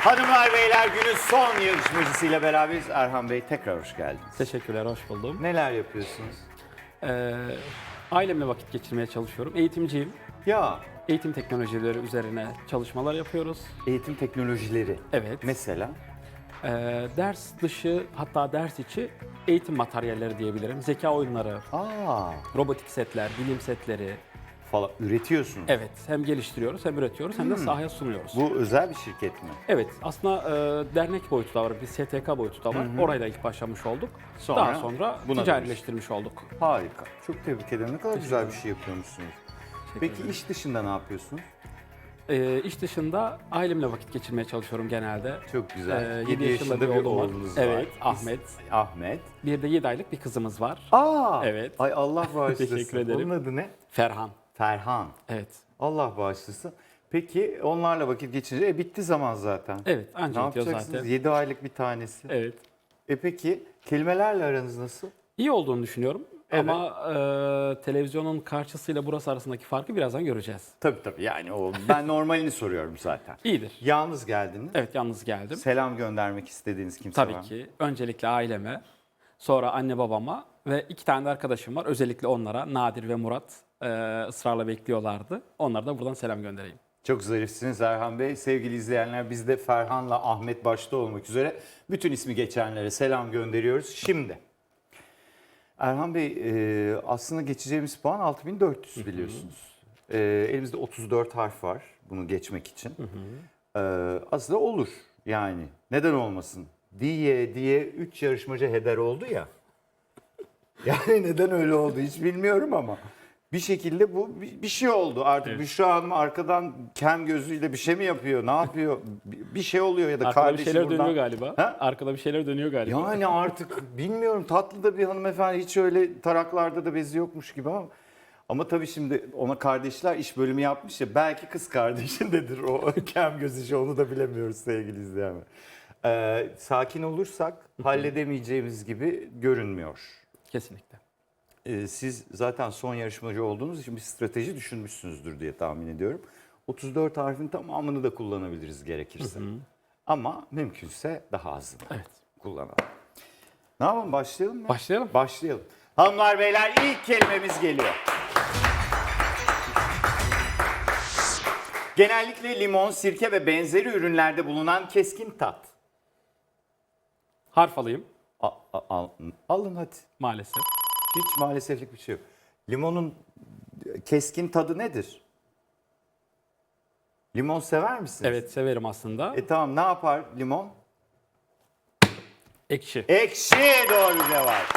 Hanımlar beyler günün son yarışmacısıyla beraberiz. Erhan Bey tekrar hoş geldiniz. Teşekkürler, hoş buldum. Neler yapıyorsunuz? Ee, ailemle vakit geçirmeye çalışıyorum. Eğitimciyim. Ya Eğitim teknolojileri üzerine çalışmalar yapıyoruz. eğitim teknolojileri. Evet. Mesela? Ee, ders dışı hatta ders içi eğitim materyalleri diyebilirim. Zeka oyunları, Aa, robotik setler, bilim setleri. Falan üretiyorsunuz. Evet, hem geliştiriyoruz hem üretiyoruz hem de sahaya sunuyoruz. Bu özel bir şirket mi? Evet, aslında e, dernek boyutu da var, bir STK boyutu da var. Orayla ilk başlamış olduk. Sonra Daha sonra buna ticarileştirmiş olduk. Harika. Çok tebrik ederim. Ne kadar güzel bir şey yapıyormuşsunuz. Peki iş dışında ne yapıyorsunuz? Ee, iş dışında ailemle vakit geçirmeye çalışıyorum genelde. Çok güzel. Ee, 7 yedi yaşında bir oğlum var. oğlunuz var. Evet, Ahmet. Ahmet. Bir de 7 aylık bir kızımız var. Aa! Evet. Ay Allah bağışlasın. Teşekkür ederim. Onun adı ne? Ferhan. Ferhan. Evet. Allah bağışlasın. Peki onlarla vakit geçince e, bitti zaman zaten. Evet, Ne anca bitiyor yapacaksınız? zaten. 7 aylık bir tanesi. Evet. E peki kelimelerle aranız nasıl? İyi olduğunu düşünüyorum. Evet. Ama e, televizyonun karşısıyla burası arasındaki farkı birazdan göreceğiz. Tabii tabii yani o ben normalini soruyorum zaten. İyidir. Yalnız geldiniz. Evet, yalnız geldim. Selam göndermek istediğiniz kimse var Tabii mı? ki. Öncelikle aileme, sonra anne babama ve iki tane de arkadaşım var. Özellikle onlara, Nadir ve Murat e, ısrarla bekliyorlardı. Onlara da buradan selam göndereyim. Çok zarifsiniz Erhan Bey. Sevgili izleyenler biz de Ferhan'la Ahmet başta olmak üzere bütün ismi geçenlere selam gönderiyoruz. Şimdi Erhan Bey e, aslında geçeceğimiz puan 6400 biliyorsunuz. E, elimizde 34 harf var bunu geçmek için. E, aslında olur yani neden olmasın diye diye 3 yarışmacı heder oldu ya. Yani neden öyle oldu hiç bilmiyorum ama bir şekilde bu bir bir şey oldu. Artık Büşra Hanım arkadan kem gözüyle bir şey mi yapıyor? Ne yapıyor? Bir bir şey oluyor ya da Arkada bir kardeşi şeyler buradan. dönüyor galiba. Ha? Arkada bir şeyler dönüyor galiba. Yani artık bilmiyorum tatlı da bir hanımefendi hiç öyle taraklarda da bezi yokmuş gibi ama ama tabii şimdi ona kardeşler iş bölümü yapmış ya belki kız kardeşindedir o kem göz işi onu da bilemiyoruz sevgili izleyenler. Ee, sakin olursak halledemeyeceğimiz gibi görünmüyor. Kesinlikle. Ee, siz zaten son yarışmacı olduğunuz için bir strateji düşünmüşsünüzdür diye tahmin ediyorum. 34 harfin tamamını da kullanabiliriz gerekirse. Ama mümkünse daha azını Evet. kullanalım. Ne yapalım başlayalım mı? Başlayalım. Başlayalım. Hanımlar beyler ilk kelimemiz geliyor. Genellikle limon, sirke ve benzeri ürünlerde bulunan keskin tat. Harf alayım A- a- al- alın hadi. maalesef. Hiç maaleseflik bir şey yok. Limonun keskin tadı nedir? Limon sever misiniz? Evet severim aslında. E tamam ne yapar limon? Ekşi. Ekşi doğru cevap.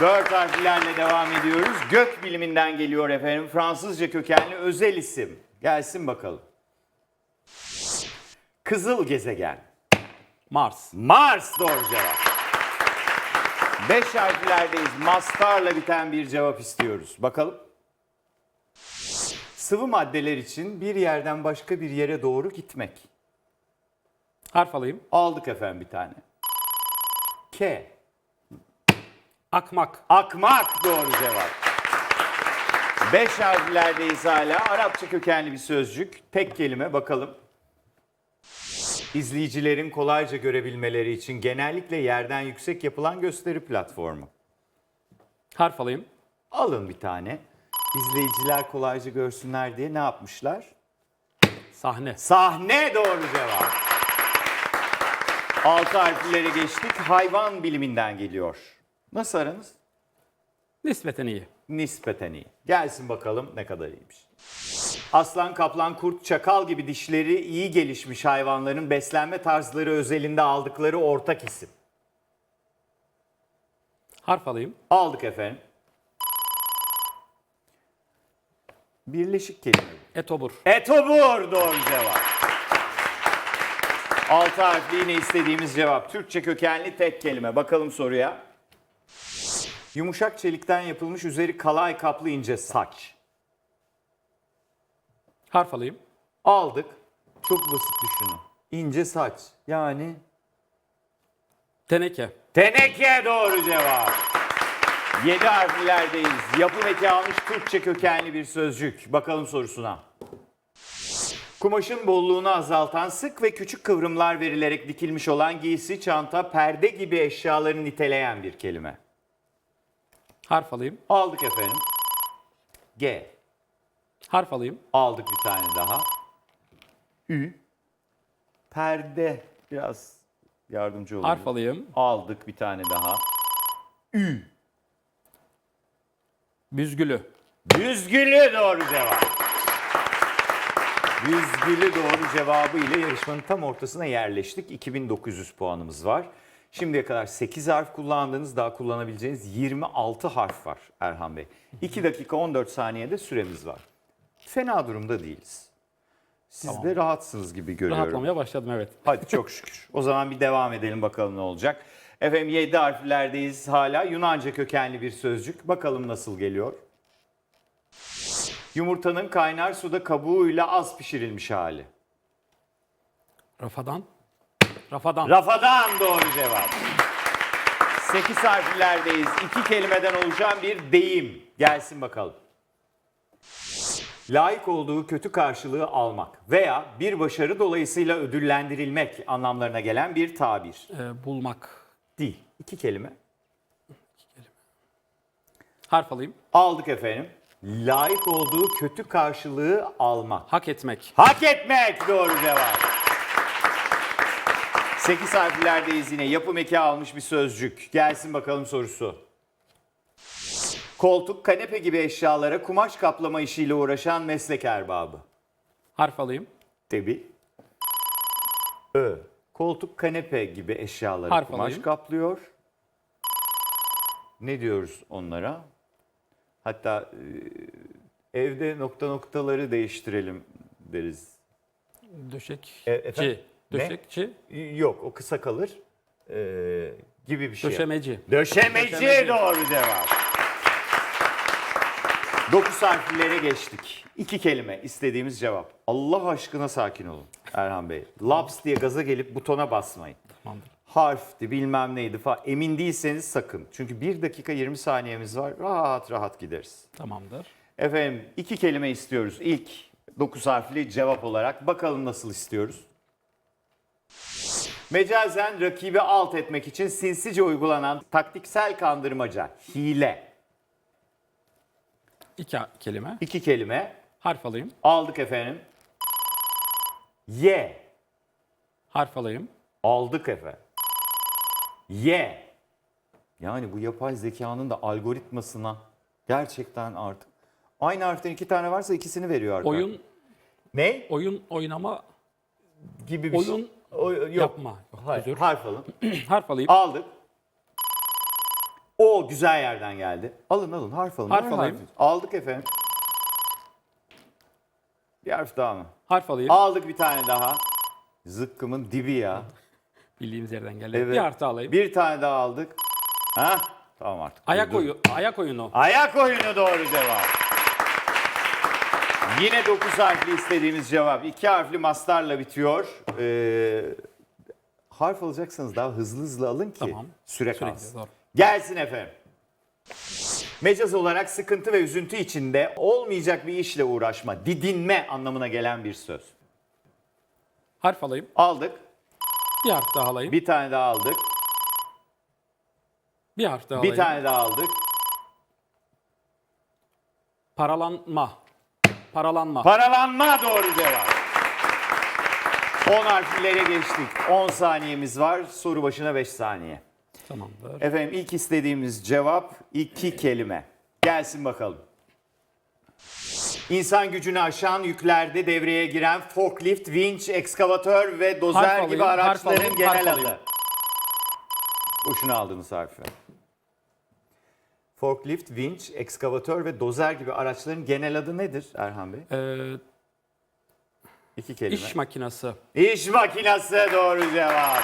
Dört harflerle devam ediyoruz. Gök biliminden geliyor efendim. Fransızca kökenli özel isim. Gelsin bakalım. Kızıl gezegen. Mars. Mars doğru cevap. Beş harflerdeyiz. Mastarla biten bir cevap istiyoruz. Bakalım. Sıvı maddeler için bir yerden başka bir yere doğru gitmek. Harf alayım. Aldık efendim bir tane. K. Akmak. Akmak doğru cevap. Beş harflerdeyiz hala. Arapça kökenli bir sözcük. Tek kelime bakalım. İzleyicilerin kolayca görebilmeleri için genellikle yerden yüksek yapılan gösteri platformu. Harf alayım. Alın bir tane. İzleyiciler kolayca görsünler diye ne yapmışlar? Sahne. Sahne doğru cevap. Altı harflere geçtik. Hayvan biliminden geliyor. Nasıl aranız? Nispeten iyi. Nispeten iyi. Gelsin bakalım ne kadar iyiymiş. Aslan, kaplan, kurt, çakal gibi dişleri iyi gelişmiş hayvanların beslenme tarzları özelinde aldıkları ortak isim. Harf alayım. Aldık efendim. Birleşik kelime. Etobur. Etobur doğru cevap. Altı harfli yine istediğimiz cevap. Türkçe kökenli tek kelime. Bakalım soruya. Yumuşak çelikten yapılmış üzeri kalay kaplı ince saç. Harf alayım. Aldık. Çok basit düşünün. İnce saç. Yani Teneke. teneke doğru cevap. Yedi harflerdeyiz. Yapım eki almış Türkçe kökenli bir sözcük. Bakalım sorusuna. Kumaşın bolluğunu azaltan sık ve küçük kıvrımlar verilerek dikilmiş olan giysi, çanta, perde gibi eşyaları niteleyen bir kelime. Harf alayım. Aldık efendim. G. Harf alayım. Aldık bir tane daha. Ü. Perde. Biraz yardımcı olalım. Harf alayım. Aldık bir tane daha. Ü. Büzgülü. Büzgülü doğru cevap. Büzgülü doğru cevabı ile yarışmanın tam ortasına yerleştik. 2900 puanımız var. Şimdiye kadar 8 harf kullandığınız, daha kullanabileceğiniz 26 harf var Erhan Bey. 2 dakika 14 saniyede süremiz var. Fena durumda değiliz. Siz de rahatsınız gibi görüyorum. Rahatlamaya başladım evet. Hadi çok şükür. O zaman bir devam edelim bakalım ne olacak. Efendim 7 harflerdeyiz hala. Yunanca kökenli bir sözcük. Bakalım nasıl geliyor. Yumurtanın kaynar suda kabuğuyla az pişirilmiş hali. Rafadan. Rafadan. Rafadan doğru cevap. 8 harflerdeyiz. İki kelimeden oluşan bir deyim. Gelsin bakalım. Layık olduğu kötü karşılığı almak veya bir başarı dolayısıyla ödüllendirilmek anlamlarına gelen bir tabir. Ee, bulmak. Değil. İki kelime. Harf alayım. Aldık efendim. Layık olduğu kötü karşılığı almak. Hak etmek. Hak etmek doğru cevap. 8 harflerdeyiz yine. Yapım eki almış bir sözcük. Gelsin bakalım sorusu. Koltuk, kanepe gibi eşyalara kumaş kaplama işiyle uğraşan meslek erbabı. Harf alayım. Tabi. Ö. Koltuk, kanepe gibi eşyalara Harf kumaş alayım. kaplıyor. Ne diyoruz onlara? Hatta e, evde nokta noktaları değiştirelim deriz. Döşek. E, efendim? Ci. Ne? Döşekçi. Yok o kısa kalır ee, gibi bir şey. Döşemeci. Döşemeci, Döşemeci. doğru cevap. Dokuz harflere geçtik. İki kelime istediğimiz cevap. Allah aşkına sakin olun Erhan Bey. Laps diye gaza gelip butona basmayın. Tamamdır. Harfti bilmem neydi falan. Emin değilseniz sakın. Çünkü 1 dakika 20 saniyemiz var. Rahat rahat gideriz. Tamamdır. Efendim iki kelime istiyoruz. İlk 9 harfli cevap olarak. Bakalım nasıl istiyoruz. Mecazen rakibi alt etmek için sinsice uygulanan taktiksel kandırmaca, hile. İki kelime. İki kelime Harf alayım. aldık efendim. Ye, Harf alayım. aldık efendim. Ye. Yani bu yapay zekanın da algoritmasına gerçekten artık. Aynı harften iki tane varsa ikisini veriyor arkadaşlar. Oyun. Ne? Oyun oynama. Gibi bir şey. Oyun O- yok. yapma. Yok, Hayır, özür. harf alın. Harf alayım. Aldık. O güzel yerden geldi. Alın alın harf alın. Harf Ver alayım. Aldık efendim. Bir harf daha mı? Harf alayım. Aldık bir tane daha. Zıkkımın dibi ya. Bildiğimiz yerden geldi. Evet. Bir harf daha alayım. Bir tane daha aldık. Ha? Tamam artık. Ayak Dur. oyunu. Ayak oyunu. Ayak oyunu doğru cevap. Yine 9 harfli istediğimiz cevap. 2 harfli mastarla bitiyor. Ee, harf alacaksanız daha hızlı hızlı alın ki Tamam. süre Sürekli, kalsın. Gelsin efendim. Mecaz olarak sıkıntı ve üzüntü içinde olmayacak bir işle uğraşma, didinme anlamına gelen bir söz. Harf alayım. Aldık. Bir harf daha alayım. Bir tane daha aldık. Bir harf daha Bir alayım. tane daha aldık. Paralanma. Paralanma. Paralanma doğru cevap. 10 harflere geçtik. 10 saniyemiz var. Soru başına 5 saniye. Tamamdır. Efendim ilk istediğimiz cevap iki kelime. Gelsin bakalım. İnsan gücünü aşan yüklerde devreye giren forklift, vinç, ekskavatör ve dozer Harf gibi alayım, harf araçların alayım, genel harf adı. alayım. Boşuna aldınız harfi. Forklift, vinç, ekskavatör ve dozer gibi araçların genel adı nedir Erhan Bey? Ee, İki kelime. iş makinası. İş makinası doğru cevap.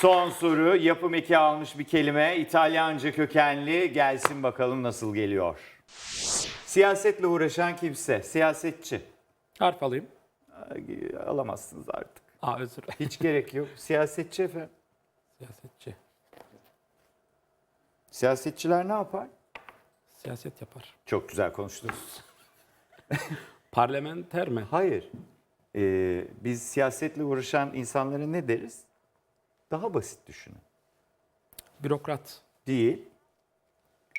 Son soru yapım eki almış bir kelime İtalyanca kökenli gelsin bakalım nasıl geliyor. Siyasetle uğraşan kimse siyasetçi Harf alayım. alamazsınız artık. Aa özür. Hiç gerek yok. Siyasetçi efendim. Siyasetçi. Siyasetçiler ne yapar? Siyaset yapar. Çok güzel konuştunuz. Parlamenter mi? Hayır. Ee, biz siyasetle uğraşan insanlara ne deriz? Daha basit düşünün. Bürokrat. Değil.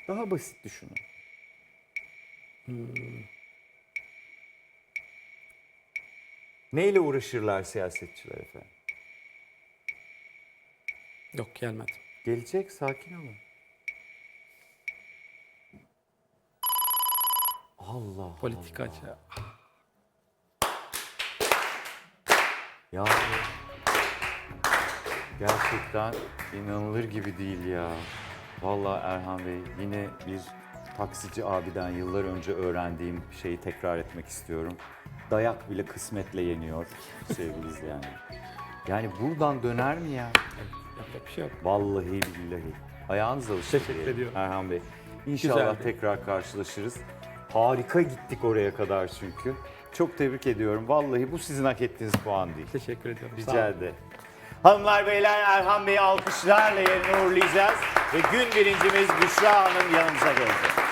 Daha basit düşünün. Neyle uğraşırlar siyasetçiler efendim? Yok gelmedi. Gelecek sakin olun. Allah Politikacı. Ya gerçekten inanılır gibi değil ya. Vallahi Erhan Bey yine bir taksici abiden yıllar önce öğrendiğim şeyi tekrar etmek istiyorum. Dayak bile kısmetle yeniyor sevgili izleyenler. Yani buradan döner mi ya? Yapacak bir şey yok. Vallahi billahi. Ayağınız alıştı. Teşekkür diyelim ediyorum. Erhan Bey. İnşallah Güzeldi. tekrar karşılaşırız. Harika gittik oraya kadar çünkü. Çok tebrik ediyorum. Vallahi bu sizin hak ettiğiniz puan değil. Teşekkür ediyorum. Sağ Rica olun. ederim. Hanımlar beyler Erhan Bey'i alkışlarla yerine uğurlayacağız. Ve gün birincimiz Büşra Hanım yanımıza gelecek.